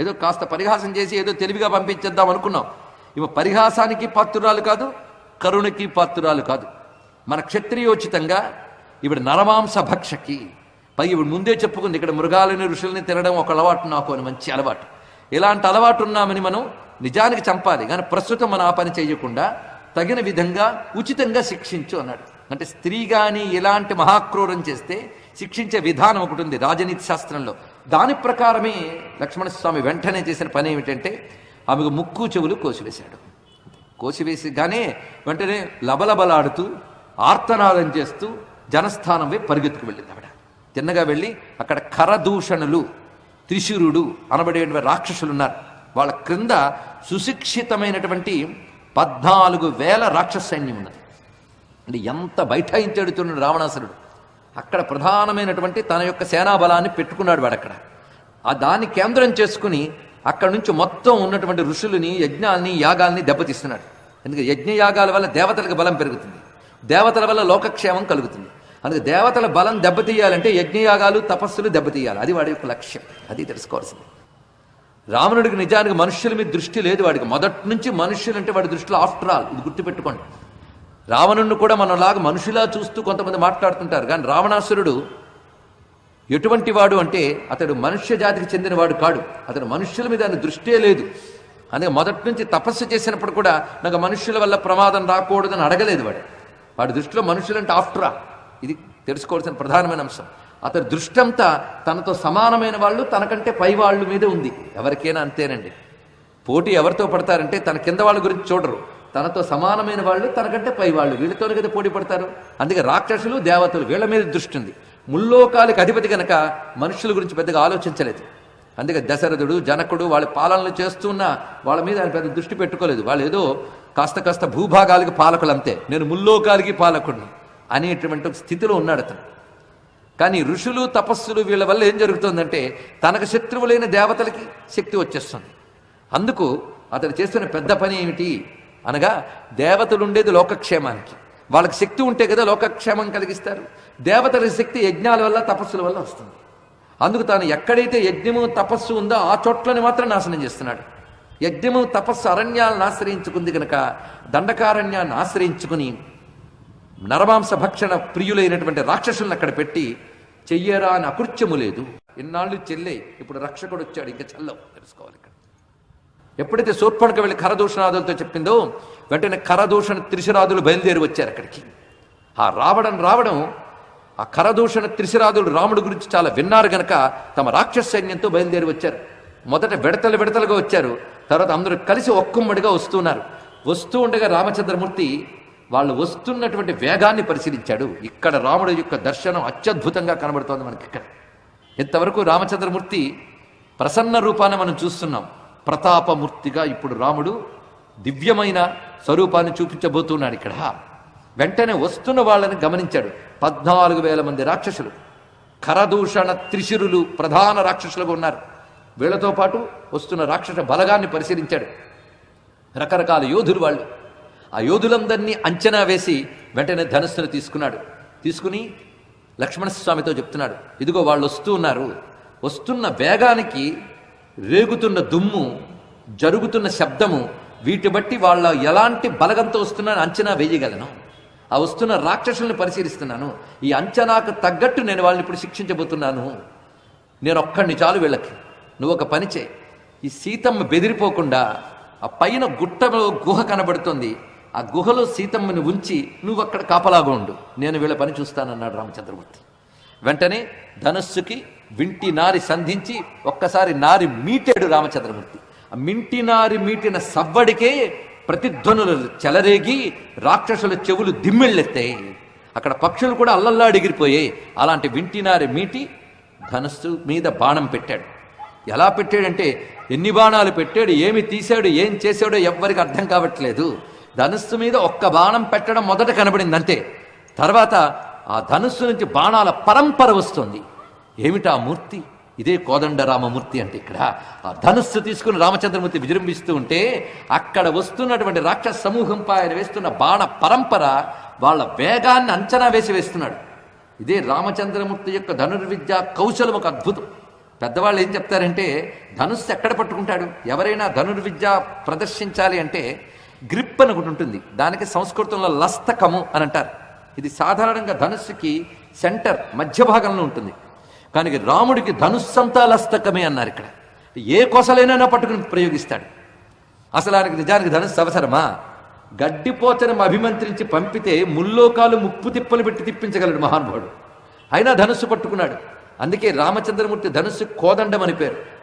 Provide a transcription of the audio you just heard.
ఏదో కాస్త పరిహాసం చేసి ఏదో తెలివిగా పంపించేద్దాం అనుకున్నాం. ఇవి పరిహాసానికి పాత్రురాలు కాదు కరుణకి పాత్రురాలు కాదు. మన క్షత్రియోచితంగా ఇవిడ నరమాంస భక్షకి పై ఇవి ముందే చెప్పుకుంది ఇక్కడ మృగాలని ఋషుల్ని తినడం ఒక అలవాటు నాకు అని మంచి అలవాటు. ఇలాంటి అలవాటు ఉన్నామని మనం నిజానికి చంపాలి కానీ ప్రస్తుతం మనం ఆ పని చేయకుండా తగిన విధంగా ఉచితంగా శిక్షించు అన్నాడు. అంటే స్త్రీ కానీ ఇలాంటి మహాక్రూరం చేస్తే శిక్షించే విధానం ఒకటి ఉంది రాజనీతి శాస్త్రంలో. దాని ప్రకారమే లక్ష్మణస్వామి వెంటనే చేసిన పని ఏమిటంటే ఆమెకు ముక్కు చెవులు కోసివేశాడు. కోసివేసిగానే వెంటనే లబలబలాడుతూ ఆర్తనాదం చేస్తూ జనస్థానం వే పరిగెత్తుకు వెళ్ళింది ఆవిడ. తిన్నగా వెళ్ళి అక్కడ కరదూషణులు త్రిశూరుడు అనబడేటువంటి రాక్షసులు ఉన్నారు వాళ్ళ క్రింద సుశిక్షితమైనటువంటి పద్నాలుగు వేల రాక్షస సైన్యం ఉన్నది అంటే ఎంత బైఠాయించాడుతున్నాడు రావణాసురుడు. అక్కడ ప్రధానమైనటువంటి తన యొక్క సేనాబలాన్ని పెట్టుకున్నాడు వాడు అక్కడ ఆ దాన్ని కేంద్రం చేసుకుని అక్కడ నుంచి మొత్తం ఉన్నటువంటి ఋషులని యజ్ఞాల్ని యాగాల్ని దెబ్బతీస్తున్నాడు. ఎందుకంటే యజ్ఞయాగాల వల్ల దేవతలకు బలం పెరుగుతుంది. దేవతల వల్ల లోకక్షేమం కలుగుతుంది. అందుకే దేవతల బలం దెబ్బతీయాలంటే యజ్ఞయాగాలు తపస్సులు దెబ్బతీయాలి. అది వాడి యొక్క లక్ష్యం. అది తెలుసుకోవాల్సింది. రావణుడికి నిజానికి మనుష్యుల మీద దృష్టి లేదు వాడికి. మొదటి నుంచి మనుష్యులు అంటే వాడి దృష్టిలో ఆఫ్టర్ ఆల్. ఇది గుర్తుపెట్టుకోండి. రావణుణ్ణి కూడా మనలాగా మనుషులా చూస్తూ కొంతమంది మాట్లాడుతుంటారు. కానీ రావణాసురుడు ఎటువంటి వాడు అంటే అతడు మనుష్య జాతికి చెందినవాడు కాడు. అతడు మనుష్యుల మీద ఆయన దృష్టే లేదు. అందుకే మొదటి నుంచి తపస్సు చేసినప్పుడు కూడా నాకు మనుష్యుల వల్ల ప్రమాదం రాకూడదని అడగలేదు వాడు. వాడి దృష్టిలో మనుషులంటే ఆఫ్టర్ ఇది తెలుసుకోవాల్సిన ప్రధానమైన అంశం. అతని దృష్టంతా తనతో సమానమైన వాళ్ళు తనకంటే పై వాళ్ళ మీదే ఉంది. ఎవరికైనా అంతేనండి. పోటీ ఎవరితో పడతారంటే తన కింద వాళ్ళ గురించి చూడరు. తనతో సమానమైన వాళ్ళు తనకంటే పై వాళ్ళు వీళ్ళతోనే కదా పోటీ పడతారు. అందుకే రాక్షసులు దేవతలు వీళ్ళ మీద దృష్టి ఉంది. ముల్లోకాలకు అధిపతి గనక మనుషుల గురించి పెద్దగా ఆలోచించలేదు. అందుకే దశరథుడు జనకుడు వాళ్ళ పాలనలు చేస్తున్న వాళ్ళ మీద ఆయన పెద్ద దృష్టి పెట్టుకోలేదు. వాళ్ళు ఏదో కాస్త కాస్త భూభాగాలకి పాలకులు అంతే నేను ముల్లోకాలకి పాలకుడిని అనేటువంటి ఒక స్థితిలో ఉన్నాడు అతను. కానీ ఋషులు తపస్సులు వీళ్ళ వల్ల ఏం జరుగుతుందంటే తనకు శత్రువులైన దేవతలకి శక్తి వచ్చేస్తుంది. అందుకు అతను చేస్తున్న పెద్ద పని ఏమిటి? అనగా దేవతలు ఉండేది లోకక్షేమానికి. వాళ్ళకి శక్తి ఉంటే కదా లోకక్షేమం కలిగిస్తారు. దేవతల శక్తి యజ్ఞాల వల్ల తపస్సుల వల్ల వస్తుంది. అందుకు తాను ఎక్కడైతే యజ్ఞము తపస్సు ఉందో ఆ చోట్లని మాత్రం నాశనం చేస్తున్నాడు. యజ్ఞము తపస్సు అరణ్యాలను ఆశ్రయించుకుంది కనుక దండకారణ్యాన్ని ఆశ్రయించుకుని నరమాంస భక్షణ ప్రియులైనటువంటి రాక్షసులను అక్కడ పెట్టి చెయ్యరా అని అకృత్యము లేదు. ఇన్నాళ్ళు చెల్లే ఇప్పుడు రక్షకుడు వచ్చాడు ఇంకా చల్లవు. తెలుసుకోవాలి ఇక్కడ. ఎప్పుడైతే శూర్పణకు వెళ్ళి కరదూషణాదులతో చెప్పిందో వెంటనే కరదూషణ త్రిశరాదులు బయలుదేరి వచ్చారు అక్కడికి. ఆ రావడం రావడం ఆ కరదూషణ త్రిశరాదులు రాముడి గురించి చాలా విన్నారు గనక తమ రాక్షస సైన్యంతో బయలుదేరి వచ్చారు. మొదట విడతలు విడతలుగా వచ్చారు. తర్వాత అందరూ కలిసి ఒక్కమ్మడిగా వస్తున్నారు వస్తూ ఉండగా రామచంద్రమూర్తి వాళ్ళు వస్తున్నటువంటి వేగాన్ని పరిశీలించాడు. ఇక్కడ రాముడి యొక్క దర్శనం అత్యద్భుతంగా కనబడుతోంది మనకి ఇక్కడ. ఇంతవరకు రామచంద్రమూర్తి ప్రసన్న రూపాన్ని మనం చూస్తున్నాం. ప్రతాపమూర్తిగా ఇప్పుడు రాముడు దివ్యమైన స్వరూపాన్ని చూపించబోతున్నాడు ఇక్కడ. వెంటనే వస్తున్న వాళ్ళని గమనించాడు. పద్నాలుగు వేల మంది రాక్షసులు. కరదూషణ త్రిశిరులు ప్రధాన రాక్షసులుగా ఉన్నారు. వీళ్ళతో పాటు వస్తున్న రాక్షస బలగాన్ని పరిశీలించాడు. రకరకాల యోధులు వాళ్ళు. ఆ యోధులందరినీ అంచనా వేసి వెంటనే ధనుస్సును తీసుకున్నాడు. తీసుకుని లక్ష్మణస్వామితో చెప్తున్నాడు. ఇదిగో వాళ్ళు వస్తూ ఉన్నారు. వస్తున్న వేగానికి రేగుతున్న దుమ్ము జరుగుతున్న శబ్దము వీటి బట్టి వాళ్ళ ఎలాంటి బలగంతో వస్తున్నాను అంచనా వేయగలను. ఆ వస్తున్న రాక్షసుల్ని పరిశీలిస్తున్నాను. ఈ అంచనాకు తగ్గట్టు నేను వాళ్ళని ఇప్పుడు శిక్షించబోతున్నాను. నేను ఒక్కడిని చాలు వీళ్ళకి. నువ్వు ఒక పని చేయి. ఈ సీతమ్మ బెదిరిపోకుండా ఆ పైన గుట్టలో గుహ కనబడుతుంది. ఆ గుహలో సీతమ్మని ఉంచి నువ్వు అక్కడ కాపలాగా ఉండు. నేను వీళ్ళ పని చూస్తానన్నాడు రామచంద్రమూర్తి. వెంటనే ధనస్సుకి వింటి నారి సంధించి ఒక్కసారి నారి మీటాడు రామచంద్రమూర్తి. ఆ మింటి నారి మీటిన సవ్వడికే ప్రతిధ్వనులు చెలరేగి రాక్షసుల చెవులు దిమ్మెళ్ళెత్తాయి. అక్కడ పక్షులు కూడా అల్లల్లా ఎగిరిపోయాయి అలాంటి వింటినారి మీటి ధనస్సు మీద బాణం పెట్టాడు. ఎలా పెట్టాడంటే ఎన్ని బాణాలు పెట్టాడు ఏమి తీశాడు ఏం చేశాడో ఎవ్వరికి అర్థం కావట్లేదు. ధనుస్సు మీద ఒక్క బాణం పెట్టడం మొదట కనబడింది అంతే తర్వాత ఆ ధనుస్సు నుంచి బాణాల పరంపర వస్తుంది. ఏమిటా మూర్తి? ఇదే కోదండరామమూర్తి అంటే ఇక్కడ. ఆ ధనుస్సు తీసుకుని రామచంద్రమూర్తి విజృంభిస్తూ ఉంటే అక్కడ వస్తున్నటువంటి రాక్షస సమూహంపై ఆయన వేస్తున్న బాణ పరంపర వాళ్ళ వేగాన్ని అంచనా వేసి వేస్తున్నాడు. ఇదే రామచంద్రమూర్తి యొక్క ధనుర్విద్య కౌశలం ఒక అద్భుతం. పెద్దవాళ్ళు ఏం చెప్తారంటే ధనుస్సు ఎక్కడ పట్టుకుంటాడు? ఎవరైనా ధనుర్విద్య ప్రదర్శించాలి అంటే గ్రిప్ అని ఒకటి ఉంటుంది. దానికి సంస్కృతంలో లస్తకము అని అంటారు. ఇది సాధారణంగా ధనుస్సుకి సెంటర్ మధ్య భాగంలో ఉంటుంది. కానీ రాముడికి ధనుస్సంతా లస్తకమే అన్నారు ఇక్కడ. ఏ కొసలైనా పట్టుకుని ప్రయోగిస్తాడు. అసలు ఆయనకి నిజానికి ధనుస్సు అవసరమా? గడ్డిపోచనం అభిమంత్రించి పంపితే ముల్లోకాలు ముప్పు తిప్పలు పెట్టి తిప్పించగలడు మహానుభావుడు. అయినా ధనుస్సు పట్టుకున్నాడు. అందుకే రామచంద్రమూర్తి ధనుస్సు కోదండం అని పేరు.